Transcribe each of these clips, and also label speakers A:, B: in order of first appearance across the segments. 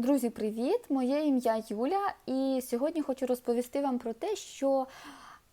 A: Друзі, привіт! Моє ім'я Юля, і сьогодні хочу розповісти вам про те, що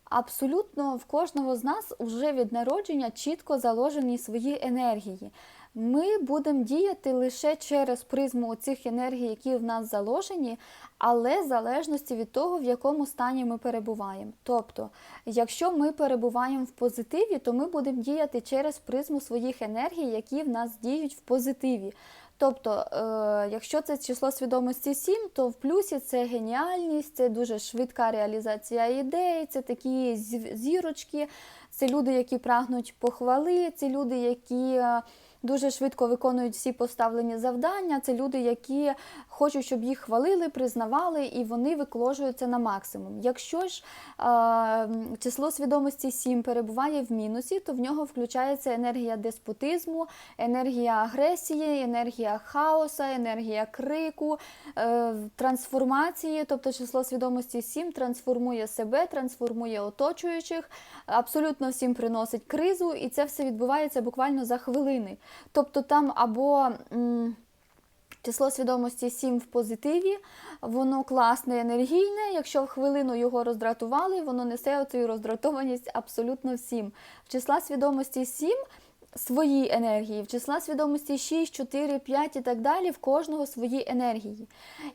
A: абсолютно в кожного з нас вже від народження чітко заложені свої енергії. Ми будемо діяти лише через призму цих енергій, які в нас заложені, але в залежності від того, в якому стані ми перебуваємо. Тобто, якщо ми перебуваємо в позитиві, то ми будемо діяти через призму своїх енергій, які в нас діють в позитиві. Тобто, е, якщо це число свідомості 7, то в плюсі це геніальність, це дуже швидка реалізація ідей, це такі зірочки, це люди, які прагнуть похвали, це люди, які е, дуже швидко виконують всі поставлені завдання, це люди, які хочуть, щоб їх хвалили, признавали, і вони викложуються на максимум. Якщо ж е, число свідомості 7 перебуває в мінусі, то в нього включається енергія деспотизму, енергія агресії, енергія хаоса, енергія крику, е, трансформації, тобто число свідомості 7 трансформує себе, трансформує оточуючих, абсолютно всім приносить кризу, і це все відбувається буквально за хвилини. Тобто там або. Число свідомості 7 в позитиві, воно класне, енергійне. Якщо в хвилину його роздратували, воно несе оцю роздратованість абсолютно всім. В числа свідомості 7 свої енергії, в числа свідомості 6, 4, 5 і так далі, в кожного свої енергії.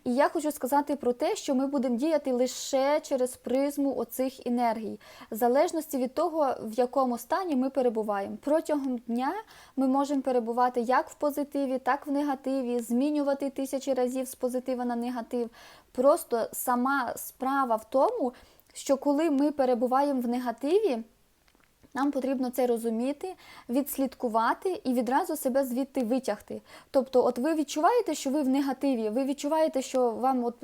A: І я хочу сказати про те, що ми будемо діяти лише через призму оцих енергій, в залежності від того, в якому стані ми перебуваємо. Протягом дня ми можемо перебувати як в позитиві, так в негативі, змінювати тисячі разів з позитива на негатив. Просто сама справа в тому, що коли ми перебуваємо в негативі, нам потрібно це розуміти, відслідкувати і відразу себе звідти витягти. Тобто, от ви відчуваєте, що ви в негативі, ви відчуваєте, що вам от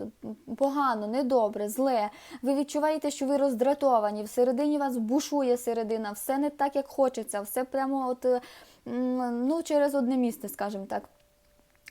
A: погано, недобре, зле. Ви відчуваєте, що ви роздратовані, всередині вас бушує середина, все не так, як хочеться, все прямо от ну, через одне місце, скажімо так.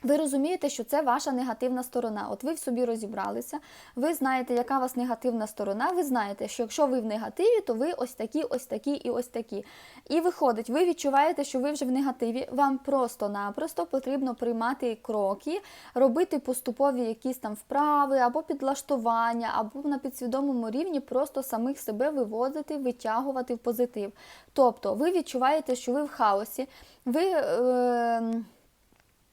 A: Ви розумієте, що це ваша негативна сторона. От ви в собі розібралися, ви знаєте, яка у вас негативна сторона. Ви знаєте, що якщо ви в негативі, то ви ось такі, ось такі і ось такі. І виходить, ви відчуваєте, що ви вже в негативі. Вам просто-напросто потрібно приймати кроки, робити поступові якісь там вправи або підлаштування, або на підсвідомому рівні просто самих себе вивозити, витягувати в позитив. Тобто, ви відчуваєте, що ви в хаосі, ви. Е-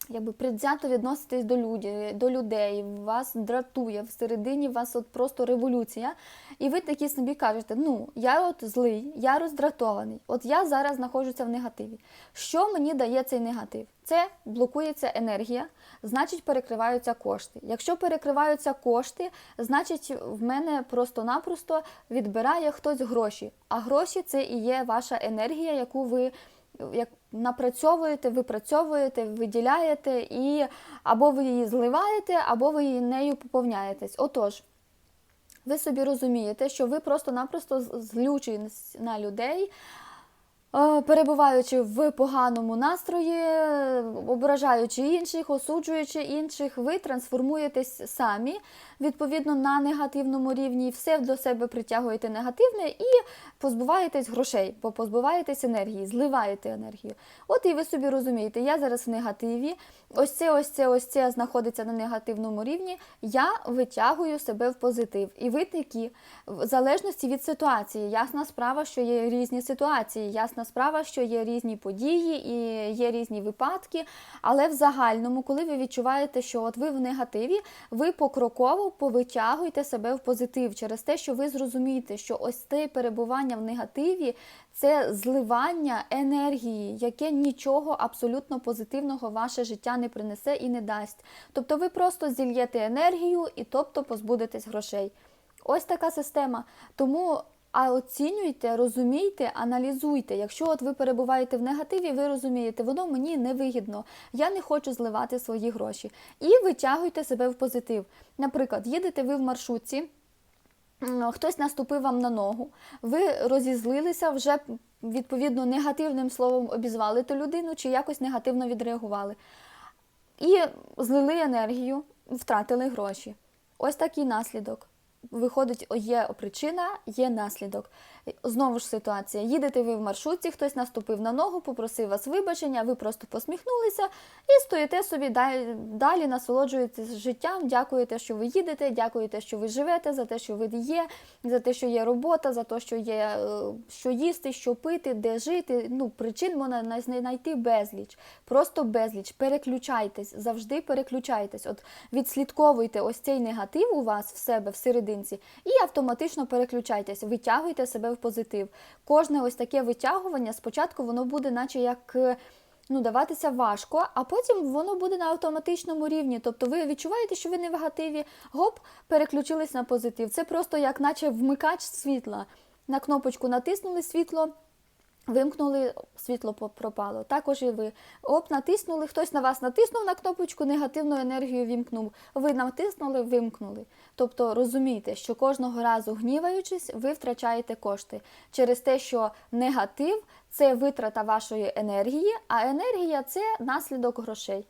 A: якби предвзято відноситесь до людей, до людей, вас дратує, всередині вас от просто революція. І ви такі собі кажете, ну, я от злий, я роздратований, от я зараз знаходжуся в негативі. Що мені дає цей негатив? Це блокується енергія, значить перекриваються кошти. Якщо перекриваються кошти, значить в мене просто-напросто відбирає хтось гроші. А гроші це і є ваша енергія, яку ви як напрацьовуєте, випрацьовуєте, виділяєте, і або ви її зливаєте, або ви її нею поповняєтесь. Отож, ви собі розумієте, що ви просто-напросто злючені на людей. Е, Перебуваючи в поганому настрої, ображаючи інших, осуджуючи інших, ви трансформуєтесь самі відповідно на негативному рівні, все до себе притягуєте негативне і позбуваєтесь грошей, бо позбуваєтесь енергії, зливаєте енергію. От і ви собі розумієте, я зараз в негативі, ось це, ось це, ось це знаходиться на негативному рівні. Я витягую себе в позитив. І ви такі, в залежності від ситуації, ясна справа, що є різні ситуації, ясна справа, що є різні події і є різні випадки. Але в загальному, коли ви відчуваєте, що от ви в негативі, ви покроково повитягуєте себе в позитив через те, що ви зрозумієте, що ось те перебування в негативі це зливання енергії, яке нічого абсолютно позитивного ваше життя не принесе і не дасть. Тобто ви просто зільєте енергію і тобто позбудетесь грошей. Ось така система. Тому а оцінюйте, розумійте, аналізуйте. Якщо от ви перебуваєте в негативі, ви розумієте, воно мені не вигідно, я не хочу зливати свої гроші. І витягуйте себе в позитив. Наприклад, їдете ви в маршрутці. Хтось наступив вам на ногу, ви розізлилися, вже відповідно негативним словом обізвали ту людину чи якось негативно відреагували. І злили енергію, втратили гроші. Ось такий наслідок. Виходить, є причина, є наслідок. Знову ж ситуація. Їдете ви в маршрутці, хтось наступив на ногу, попросив вас вибачення, ви просто посміхнулися і стоїте собі далі, насолоджуєтесь життям, дякуєте, що ви їдете, дякуєте, що ви живете, за те, що ви є, за те, що є робота, за те, що є е, що їсти, що пити, де жити. Ну, причин можна знайти безліч. Просто безліч. Переключайтесь, завжди переключайтесь. От відслідковуйте ось цей негатив у вас в себе всерединці і автоматично переключайтесь, витягуйте себе в позитив. Кожне ось таке витягування спочатку воно буде, наче як. е, Ну, даватися важко, а потім воно буде на автоматичному рівні. Тобто ви відчуваєте, що ви не в негативі, гоп, переключились на позитив. Це просто як наче вмикач світла. На кнопочку натиснули світло, Вимкнули, світло пропало. Також і ви. Оп, натиснули, хтось на вас натиснув на кнопочку, негативну енергію вімкнув. Ви натиснули, вимкнули. Тобто розумійте, що кожного разу гніваючись, ви втрачаєте кошти через те, що негатив це витрата вашої енергії, а енергія це наслідок грошей.